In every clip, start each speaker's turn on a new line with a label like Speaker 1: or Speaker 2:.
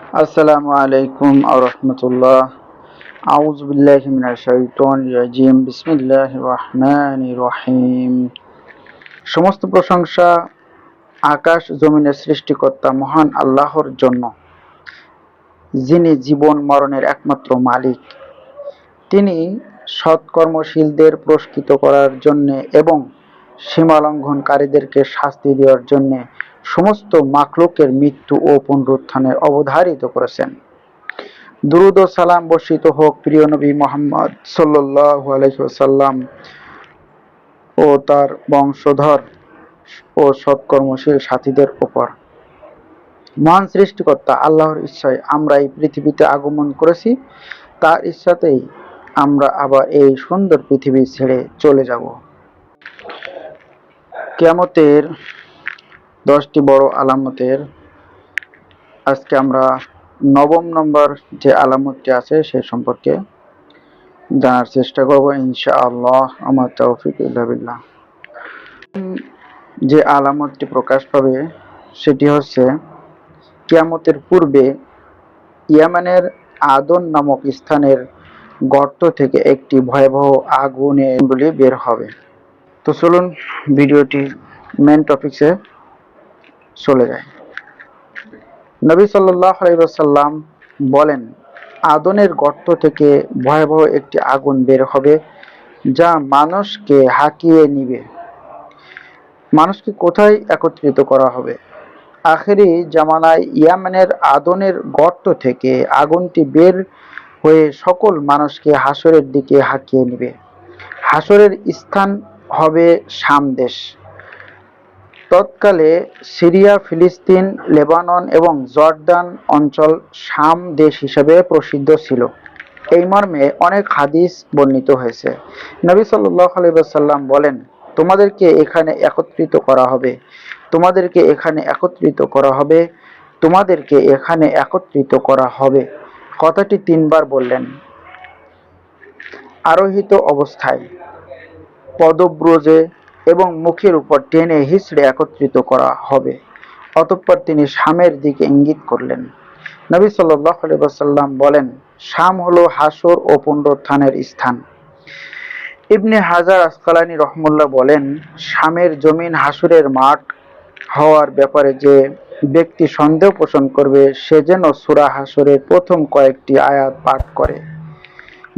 Speaker 1: আসসালামু আলাইকুম আরহামতুল্লাহ আউজ বিল্লাহ মিনাশ শাইতানির রাজিম। বিসমিল্লাহির রহমানির রহিম। সমস্ত প্রশংসা আকাশ জমিনের সৃষ্টিকর্তা মহান আল্লাহর জন্য, যিনি জীবন মরণের একমাত্র মালিক। তিনি সৎকর্মশীলদের পুরস্কৃত করার জন্যে এবং সীমালঙ্ঘনকারীদেরকে শাস্তি দেওয়ার জন্যে সমস্ত মাকলুকের মৃত্যু ও পুনরুত্থানের অবধারিত করেছেন। দুরুদ ও সালাম বর্ষিত হোক প্রিয় নবী মোহাম্মদ সাল্লাহ আলহিহাসাল্লাম ও তার বংশধর ও সৎকর্মশীল সাথীদের উপর। মহান সৃষ্টিকর্তা আল্লাহর ইচ্ছায় আমরা এই পৃথিবীতে আগমন করেছি। তার ইচ্ছাতেই আমরা আবার এই সুন্দর পৃথিবী ছেড়ে চলে যাব। কেয়ামতের দশটি বড় আলামতের আজকে আমরা নবম নম্বর যে আলামতটি আছে সে সম্পর্কে জানার চেষ্টা করব ইনশা আল্লাহ আমার তৌফিক ইল্লাবিল্লাহ যে আলামতটি প্রকাশ পাবে সেটি হচ্ছে কিয়ামতের পূর্বে ইয়ামানের আদন নামক স্থানের গর্ত থেকে একটি ভয়াবহ আগুনে বের হবে। তো চলুন, ভিডিওটি মেন টপিক্সে চলে যায়। নবী সাল্লাম বলেন, আদনের গর্ত থেকে ভয়াবহ একটি আগুন বের হবে যা মানুষকে হাকিয়ে নিবে। মানুষকে কোথায় একত্রিত করা হবে? আখেরি জামানায় ইয়ামেনের আদনের গর্ত থেকে আগুনটি বের হয়ে সকল মানুষকে হাসরের দিকে হাঁকিয়ে নিবে। হাসরের স্থান হবে সামদেশ তৎকালে সিরিয়া, ফিলিস্তিন, লেবানন এবং জর্দান অঞ্চল শাম দেশ হিসেবে প্রসিদ্ধ ছিল। এই মর্মে অনেক হাদিস বর্ণিত হয়েছে। নবী সাল্লাহ আলাইসাল্লাম বলেন, তোমাদেরকে এখানে একত্রিত করা হবে। তোমাদেরকে এখানে একত্রিত করা হবে। তোমাদেরকে এখানে একত্রিত করা হবে। কথাটি তিনবার বললেন। আরোহিত অবস্থায় পদব্রজে এবং মুখের উপর টেনে হিসড়ে একত্রিত করা হবে। অতঃপর তিনি শামের দিকে ইঙ্গিত করলেন। নবী সাল্লাম বলেন, শাম হলো হাসর ও পুনরুত্থানের স্থান। ইবনে হাজার আসকালানি রহমুল্লাহ বলেন, শামের জমিন হাসুরের মাঠ হওয়ার ব্যাপারে যে ব্যক্তি সন্দেহ পোষণ করবে, সে যেন সুরা হাসরের প্রথম কয়েকটি আয়াত পাঠ করে।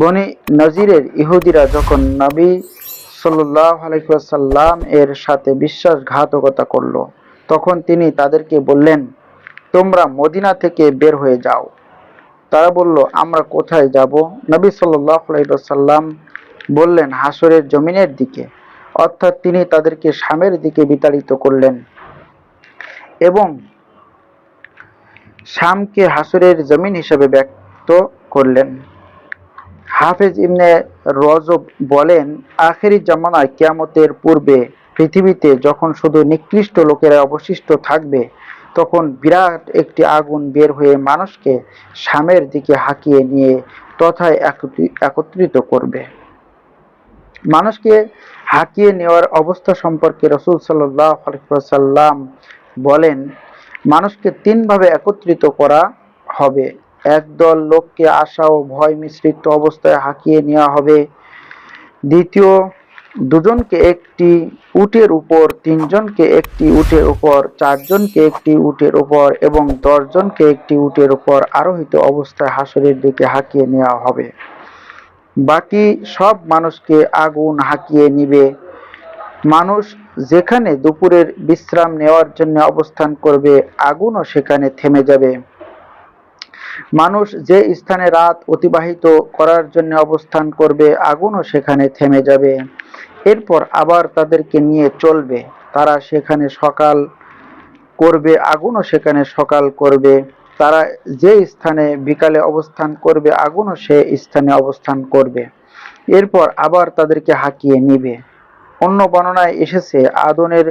Speaker 1: বনি নজিরের ইহুদিরা যখন নবী সাল্লাহ আলাইসাল্লাম এর সাথে বিশ্বাসঘাতকতা করল। তখন তিনি তাদেরকে বললেন, তোমরা মদিনা থেকে বের হয়ে যাও। তারা বলল, আমরা কোথায় যাব? নবী সাল্লাহ বললেন, হাসরের জমিনের দিকে। অর্থাৎ তিনি তাদেরকে সামের দিকে বিতাড়িত করলেন এবং শামকে হাসরের জমিন হিসেবে ব্যক্ত করলেন। হাফেজ ইমনে রজব বলেন, আখেরি জামানায় কিয়ামতের পূর্বে পৃথিবীতে যখন শুধু নিকৃষ্ট লোকেরা অবশিষ্ট থাকবে, তখন বিরাট একটি আগুন বের হয়ে মানুষকে সামের দিকে হাঁকিয়ে নিয়ে তথায় একত্রিত করবে। মানুষকে হাঁকিয়ে নেওয়ার অবস্থা সম্পর্কে রসুল সাল্লাম বলেন, মানুষকে তিনভাবে একত্রিত করা হবে। একদল লোককে আশা ও ভয় মিশ্রিত অবস্থায় হাঁকিয়ে নেওয়া হবে। দ্বিতীয়, দুজনকে একটি উটের উপর, তিনজনকে একটি উটের উপর, চারজনকে একটি উটের উপর এবং দশজনকে একটি উটের উপর আরোহিত অবস্থায় হাসরের দিকে হাঁকিয়ে নেওয়া হবে। বাকি সব মানুষকে আগুন হাঁকিয়ে নিবে। মানুষ যেখানে দুপুরের বিশ্রাম নেওয়ার জন্য অবস্থান করবে, আগুনও সেখানে থেমে যাবে। মানুষ যে স্থানে রাত অতিবাহিত করার জন্য অবস্থান করবে, আগুনও সেখানে থেমে যাবে। এরপর আবার তাদেরকে নিয়ে চলবে। তারা সেখানে সকাল করবে, আগুনও সেখানে সকাল করবে। তারা যে স্থানে বিকালে অবস্থান করবে, আগুনও সে স্থানে অবস্থান করবে। এরপর আবার তাদেরকে হাঁকিয়ে নিবে। অন্য বর্ণনায় এসেছে, আদনের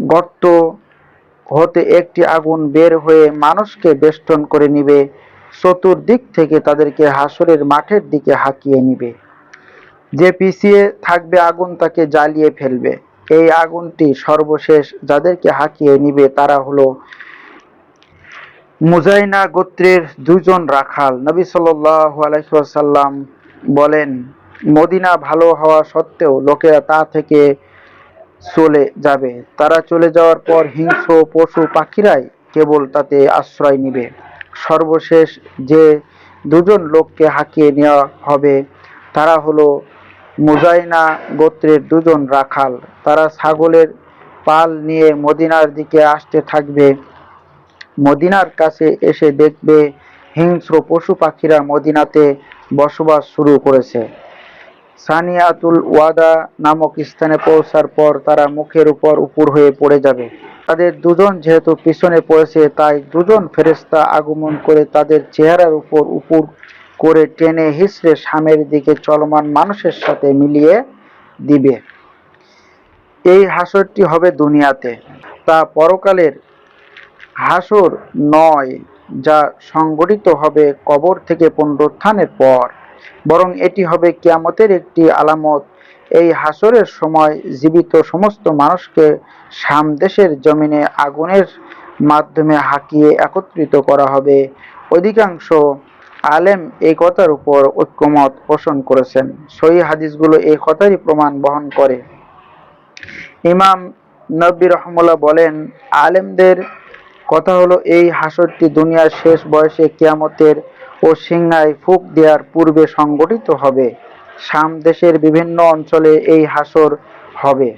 Speaker 1: গর্ত হতে একটি আগুন বের হয়ে মানুষকে বেষ্টন করে নিবে, চতুর্দিক থেকে তাদেরকে হাসরের মাঠের দিকে হাঁকিয়ে নিবে। যে পিছিয়ে থাকবে আগুন তাকে জ্বালিয়ে ফেলবে। এই আগুনটি সর্বশেষ যাদেরকে হাঁকিয়ে নিবে তারা হলো মুজাইনা গোত্রের দুজন রাখাল। নবী আলাইহি বলেন, মদিনা ভালো হওয়া সত্ত্বেও লোকেরা তা থেকে চলে যাবে। তারা চলে যাওয়ার পর হিংস্র পশু পাখিরাই কেবল তাতে আশ্রয় নিবে। সর্বশেষ যে দুজন লোককে হাঁকিয়ে নেওয়া হবে, তারা হলো মুজাইনা গোত্রের দুজন রাখাল। তারা ছাগলের পাল নিয়ে মদিনার দিকে আসতে থাকবে। মদিনার কাছে এসে দেখবে হিংস্র পশু পাখিরা মদিনাতে বসবাস শুরু করেছে। সানিয়াতুল ওয়াদা নামক স্থানে পৌঁছার পর তারা মুখের উপর উপর হয়ে পড়ে যাবে। তাদের দুজন যেহেতু পিছনে পড়েছে, তাই দুজন ফেরেশতা আগমন করে তাদের চেহারার উপর উপর করে টেনে হিসড়ে সামের দিকে চলমান মানুষের সাথে মিলিয়ে দিবে। এই হাসরটি হবে দুনিয়াতে। তা পরকালের হাসর নয়, যা সংগঠিত হবে কবর থেকে পুনরুত্থানের পর। বরং এটি হবে কিয়ামতের একটি আলামত। এই হাসরের সময় জীবিত সমস্ত মানুষকে সামদেশের জমিনে আগুনের মাধ্যমে হাঁকিয়ে একত্রিত করা হবে। অধিকাংশ আলেম এই কথার উপর ঐক্যমত পোষণ করেছেন। সহি হাদিসগুলো এই কথারই প্রমাণ বহন করে। ইমাম নব্বী রহমুল্লাহ বলেন, আলেমদের কথা হলো এই হাসরটি দুনিয়ার শেষ বয়সে কিয়ামতের ও সিংহায় ফুক দেওয়ার পূর্বে সংগঠিত হবে। শাম দেশের বিভিন্ন অঞ্চলে এই হাসর হবে।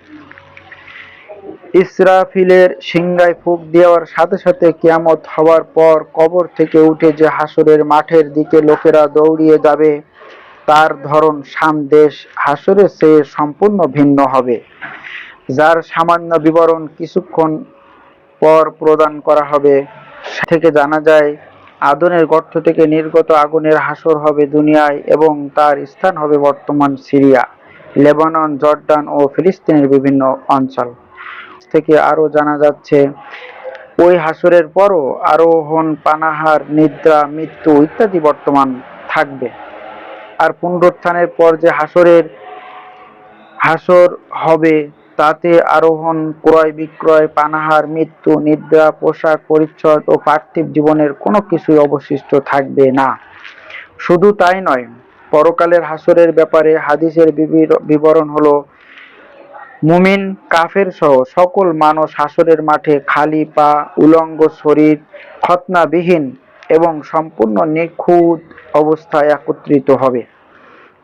Speaker 1: ইসরাফিলের সিংহায় ফুক দেওয়ার সাথে সাথে কিয়ামত হওয়ার পর কবর থেকে উঠে যে হাসরের মাঠের দিকে লোকেরা দৌড়িয়ে যাবে, তার ধরন শাম দেশ হাসরের চেয়ে সম্পূর্ণ ভিন্ন হবে। যার সামান্য বিবরণ কিছুক্ষণ পর প্রদান করা হবে। থেকে জানা যায় আদনের গর্ত থেকে নির্গত আগুনের হাসর হবে দুনিয়ায় এবং তার স্থান হবে বর্তমান সিরিয়া, লেবানন, জর্ডান ও ফিলিস্তিনের বিভিন্ন অঞ্চল থেকে আরও জানা যাচ্ছে। ওই হাসরের পরও আরোহণ, পানাহার, নিদ্রা, মৃত্যু ইত্যাদি বর্তমান থাকবে। আর পুনরুত্থানের পর যে হাসরের হাসর হবে তাতে আরোহণ, ক্রয় বিক্রয়, পানাহার, মৃত্যু, নিদ্রা, পোশাক পরিচ্ছদ ও পার্থিব জীবনের কোনো কিছুই অবশিষ্ট থাকবে না। শুধু তাই নয়, পরকালের হাসরের ব্যাপারে হাদিসের বিবরণ হলো, মুমিন কাফের সহ সকল মানুষ হাসরের মাঠে খালি পা, উলঙ্গ শরীর খতনাবিহীন এবং সম্পূর্ণ নিখুঁত অবস্থায় একত্রিত হবে।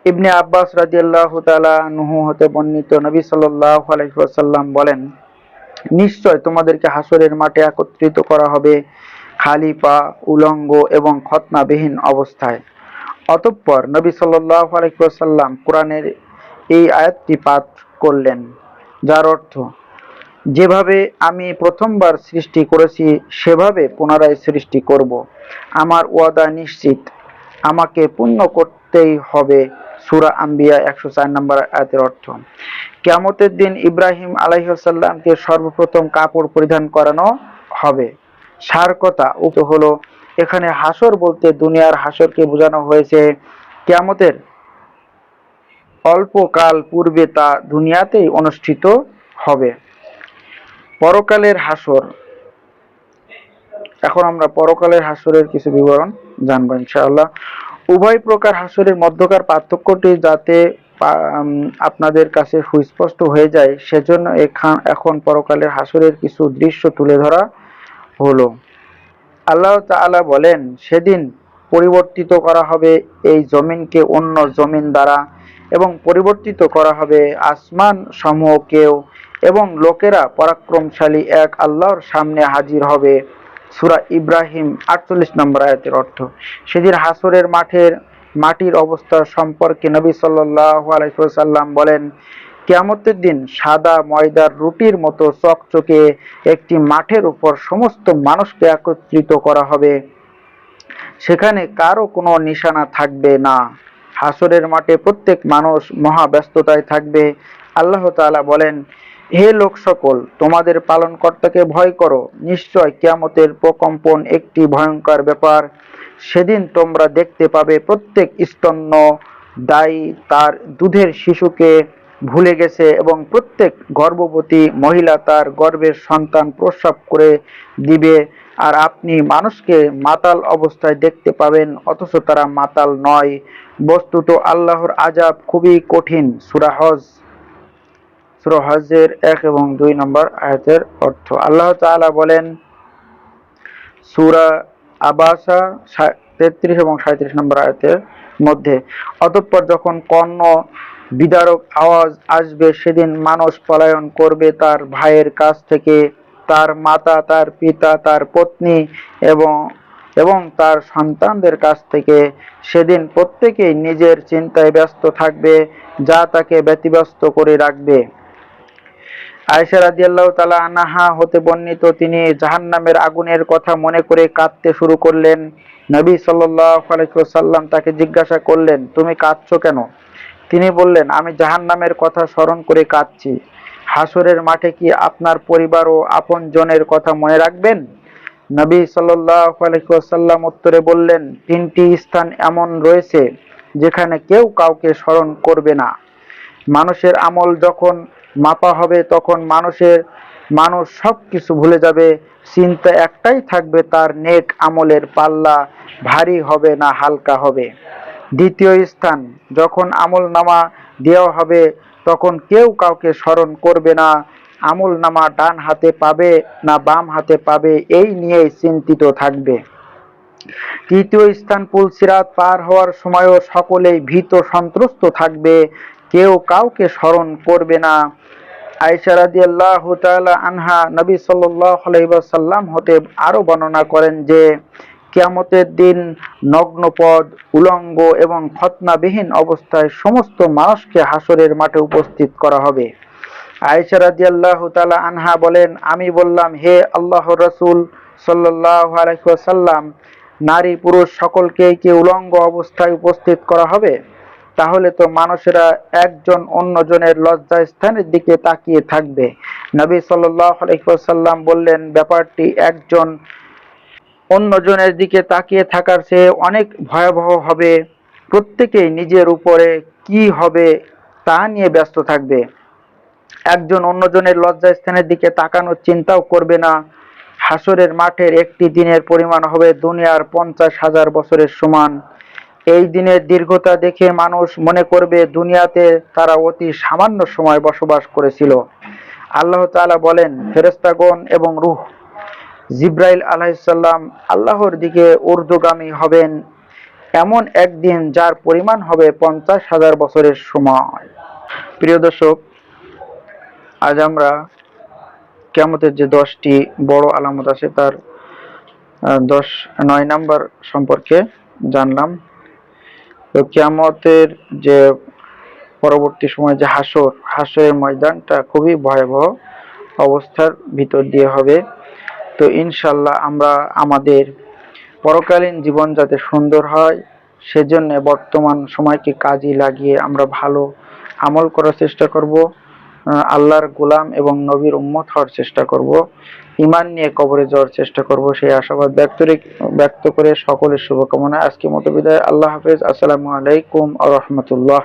Speaker 1: ইবনে আব্বাস রাদিয়াল্লাহু তাআলা নুহু হতে বর্ণিত নবী ওয়াসাল্লাম বলেন, নিশ্চয় তোমাদেরকে হাসরের মাঠে একত্রিত করা হবে খালি পা উলঙ্গ এবং খতনাবিহীন অবস্থায়। অতঃপর নবী সাল্লাল্লাহু আলাইহি ওয়াসাল্লাম কোরআনের এই আয়াতটি পাঠ করলেন, যার অর্থ, যেভাবে আমি প্রথমবার সৃষ্টি করেছি, সেভাবে পুনরায় সৃষ্টি করব। আমার ওয়াদা নিশ্চিত। আমাকে পূর্ণ করতেই হবে সূরা আম্বিয়া একশো চার নম্বর আয়াতের অর্থ, কিয়ামতের দিন ইব্রাহিম আলাইসাল্লামকে সর্বপ্রথম কাপড় পরিধান করানো হবে। সার কথা উক্ত হলো, এখানে হাসর বলতে দুনিয়ার হাসরকে বোঝানো হয়েছে, কিয়ামতের অল্পকাল পূর্বে তা দুনিয়াতেই অনুষ্ঠিত হবে। পরকালের হাসর, এখন আমরা পরকালের হাসরের কিছু বিবরণ জানব ইনশাআল্লাহ। উভয় প্রকার হাসরের মধ্যকার পার্থক্যটি যাতে আপনাদের কাছে সুস্পষ্ট হয়ে যায়, সেজন্য এখান এখন পরকালের হাসরের কিছু দৃশ্য তুলে ধরা হলো। আল্লাহ তাআলা বলেন, সেদিন পরিবর্তিত করা হবে এই জমিনকে অন্য জমিন দ্বারা এবং পরিবর্তিত করা হবে আসমান সমূহকেও এবং লোকেরা পরাক্রমশালী এক আল্লাহর সামনে হাজির হবে। সূরা ইব্রাহিম আটচল্লিশ নম্বর আয়াতের অর্থ, সেদিন হাসরের মাঠের মাটির অবস্থা সম্পর্কে নবী সাল্লাল্লাহু আলাইহি ওয়াসাল্লাম বলেন, কিয়ামতের দিন সাদা ময়দার রুটির মতো চকচকে একটি মাঠের উপর সমস্ত মানুষকে একত্রিত করা হবে। সেখানে কারও কোনো নিশানা থাকবে না। হাসরের মাঠে প্রত্যেক মানুষ মহা ব্যস্ততায় থাকবে। আল্লাহ তালা বলেন হে লোক সকল, তোমাদের পালনকর্তাকে ভয় করো। নিশ্চয় কিয়ামতের প্রকম্পন একটি ভয়ঙ্কর ব্যাপার। সেদিন তোমরা দেখতে পাবে প্রত্যেক স্তন্য দায়ী তার দুধের শিশুকে ভুলে গেছে এবং প্রত্যেক গর্ভবতী মহিলা তার গর্ভের সন্তান প্রস্রাব করে দিবে। আর আপনি মানুষকে মাতাল অবস্থায় দেখতে পাবেন, অথচ তারা মাতাল নয়। বস্তুত আল্লাহর আজাব খুবই কঠিন। সূরা হজ হজের এক এবং দুই নম্বর আয়াতের অর্থ। আল্লাহ তাআলা বলেন, সুরা আবাসা তেত্রিশ এবং সাঁত্রিশ নম্বর আয়াতের মধ্যে, অতঃপর যখন কর্ণ বিদারক আওয়াজ আসবে, সেদিন মানুষ পলায়ন করবে তার ভাইয়ের কাছ থেকে, তার মাতা, তার পিতা, তার পত্নী এবং এবং তার সন্তানদের কাছ থেকে। সেদিন প্রত্যেকেই নিজের চিন্তায় ব্যস্ত থাকবে, যা তাকে ব্যতিব্যস্ত করে রাখবে। আয়েশা রাদিয়াল্লাহু তাআলা আনাহা হতে বর্ণিত, তিনি জাহান্নামের আগুনের কথা মনে করে কাঁদতে শুরু করলেন। নবী ওয়াসাল্লাম তাকে জিজ্ঞাসা করলেন, তুমি কাঁদছ কেন? তিনি বললেন, আমি জাহান্নামের কথা স্মরণ করে কাঁদছি। হাসরের মাঠে কি আপনার পরিবার ও আপনজনের কথা মনে রাখবেন? নবী ওয়াসাল্লাম উত্তরে বললেন, তিনটি স্থান এমন রয়েছে যেখানে কেউ কাউকে স্মরণ করবে না। মানুষের আমল যখন মাপা হবে, তখন মানুষের, মানুষ সব কিছু ভুলে যাবে। চিন্তা একটাই থাকবে, তার নেক আমলের পাল্লা ভারী হবে না হালকা হবে। দ্বিতীয় স্থান, যখন আমল নামা দেওয়া হবে, তখন কেউ কাউকে স্মরণ করবে না। আমল নামা ডান হাতে পাবে না বাম হাতে পাবে, এই নিয়েই চিন্তিত থাকবে। তৃতীয় স্থান পুলসিরাত পার হওয়ার সময়ও সকলেই ভীত সন্ত্রস্ত থাকবে। কেউ কাউকে স্মরণ করবে না। আয়েশা রাদিয়াল্লাহু তাআলা আনহা নবী ওয়াসাল্লাম হতে আরও বর্ণনা করেন যে, কিয়ামতের দিন নগ্নপদ, উলঙ্গ এবং খতনাবিহীন অবস্থায় সমস্ত মানুষকে হাসরের মাঠে উপস্থিত করা হবে। আয়েশা রাদিয়াল্লাহু তাআলা আনহা বলেন, আমি বললাম, হে আল্লাহ রসুল সাল্লাল্লাহু আলাইহি নারী পুরুষ সকলকেই কি উলঙ্গ অবস্থায় উপস্থিত করা হবে? তাহলে তো মানুষেরা একজন অন্যজনের লজ্জা স্থানের দিকে তাকিয়ে থাকবে। নবী ওয়াসাল্লাম বললেন, ব্যাপারটি একজন অন্যজনের দিকে তাকিয়ে থাকার চেয়ে অনেক ভয়াবহ হবে। প্রত্যেকেই নিজের উপরে কি হবে তা নিয়ে ব্যস্ত থাকবে। একজন অন্যজনের লজ্জা স্থানের দিকে তাকানোর চিন্তাও করবে না। হাসরের মাঠের একটি দিনের পরিমাণ হবে দুনিয়ার পঞ্চাশ হাজার বছরের সমান। এই দিনের দীর্ঘতা দেখে মানুষ মনে করবে দুনিয়াতে তারা অতি সামান্য সময় বসবাস করেছিল। আল্লাহ তাআলা বলেন ফেরেস্তাগণ এবং রুহ, জিব্রাইল আলাইসাল্লাম আল্লাহর দিকে ঊর্ধ্বগামী হবেন। এমন একদিন যার পরিমাণ হবে পঞ্চাশ হাজার বছরের সময়। প্রিয় দর্শক, আজ আমরা কেমতের যে দশটি বড় আলামত আছে তার দশ, নয় নাম্বার সম্পর্কে জানলাম। তো কিয়ামতের যে পরবর্তী সময় যে হাসর হাসরের ময়দানটা খুবই ভয়াবহ অবস্থার ভিতর দিয়ে হবে। তো ইনশাল্লাহ আমরা আমাদের পরকালীন জীবন যাতে সুন্দর হয়, সেজন্য বর্তমান সময়কে কাজে লাগিয়ে আমরা ভালো আমল করার চেষ্টা করব। আল্লাহর গোলাম এবং নবীর উম্মত হওয়ার চেষ্টা করব। ইমান নিয়ে কবরে যাওয়ার চেষ্টা করব। সেই আশাবাদ ব্যক্ত ব্যক্ত করে সকলের শুভকামনা। আজকে মতো বিদায়। আল্লাহ হাফেজ। আসসালামু আলাইকুম আ রহমতুল্লাহ।